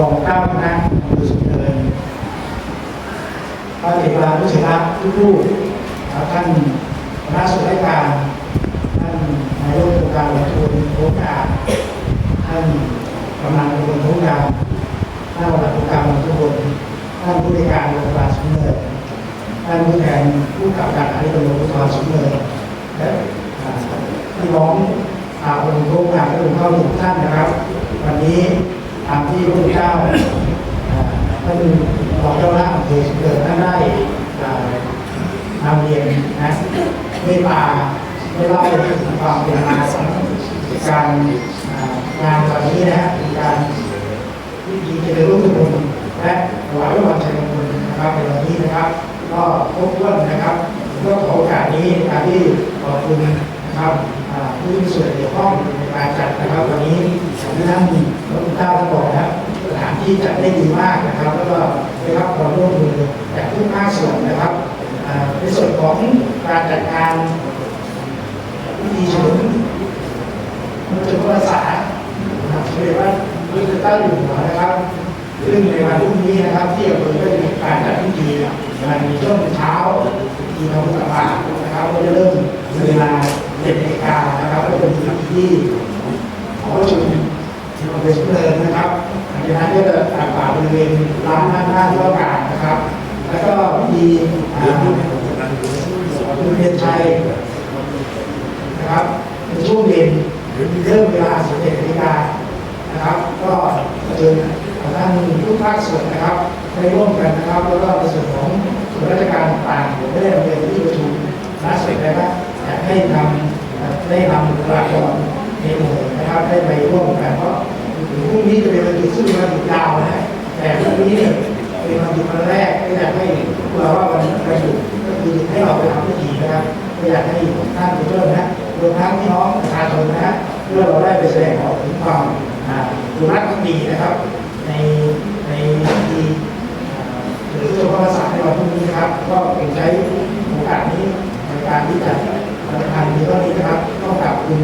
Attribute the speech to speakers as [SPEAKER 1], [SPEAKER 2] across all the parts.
[SPEAKER 1] รองเจ้าคณะอำเภอสุนเนินพระเอกรานุชนะทุกรูปนะครับท่านคณะส่วนราชการท่านนายกองค์การบริหารส่วนโครงการท่านกำนันตำบลโครงการท่านประหลัดองค์การริหารส่วนท่านผู้ในวยการโรงพยาบาลสุเนินท่านผู้แทนผู้กำกับการอาตำรวจภูธรสุเนินและพี่น้องชาวองค์โรงการและองค์เข้าทุกท่านนะครับ วันนี้ ตามที่พระพุทธเจ้าอ่าท่านรองเจ้าหน้าอำเภอสุนเนินท่านได้นำเรียนนะเมตตาได้เล่าถึงความเป็นมาของการงานวันนี้นะฮะการพิธีเจริญรุ่งเรืองและถวายพระพรชัยมงคลนะครับในวันนี้นะครับ ก็ครบถ้วนนะครับก็ขอโอกาสนี้นการที่ขอบคุณนะครับผู้มีส่วนเกี่ยวข้องในการจัดนะครับวันนี้ที่ท่านพระคุณ เจ้าท่านบอกนะครับสถานที่จัดได้ดีมากนะครับ แล้วก็ได้รับความร่วมมือจากทุกภาคส่วนนะครับในส่วนของการจัดงานพิธีเฉลิมมันเป็นภาษานะครับเรียกว่าพระเจ้าอยู่หัวนะครับซึ่งในวันพรุ่งนี้นะครับที่อำเภอก็จะมีการจัดพิธีในช่วงเช้าพิธีทำบุญตักบาตนะครับก็จะเริ่มเวลาเจ็ดนาฬิกานะครับก็จะมีพิธีขอประชุมที่อำ เภอสุนเริญนะครับหลังจากนั้นก็จะตักบาตรบริเวณร้านหน้าหน้าที่ว่าการนะครับ แล้วก็พิธีอ่าคุณเพียรชัยนะครับในช่วงเย็นเริ่มเวลา11นาฬิกานะครับ ก็เชิญท่านทุกภาคส่วนนะครับได้ร่วมกันนะครับ แล้วก็ในส่วนของส่วนราชการต่างๆผมได้เรียนที่ประชุมล่าสุดนะครับอยากให้ทำได้นำบุคลากรในหน่วยนะครับได้ไปร่วมกันเพราะ พรุ่งนี้จะเป็นวันหยุดซึ่งเป็นวันหยุดยาวนะแต่พรุ่งนี้เนี่ยเป็นวันหยุดวันแรกก็อยากให้กเราว่าวันวันหยุดก็คือให้เราไปทำพิธีนะครับก็อยากให้ท่านไปช่วยนะรวมทั้งพี่น้องประชาชนนะเพื่อเราได้ไปแสดงออกถึงความอ่ารักดีนะครับ ในในที่อ่าหรือตัวภาษาในวันพรุ่งนี้ครับ ก็เป็นใช้โอกาสนี้ในการที่จะประทานดีก็นี้นะครับต้องขอบคุณ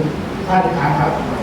[SPEAKER 1] ท่านครับ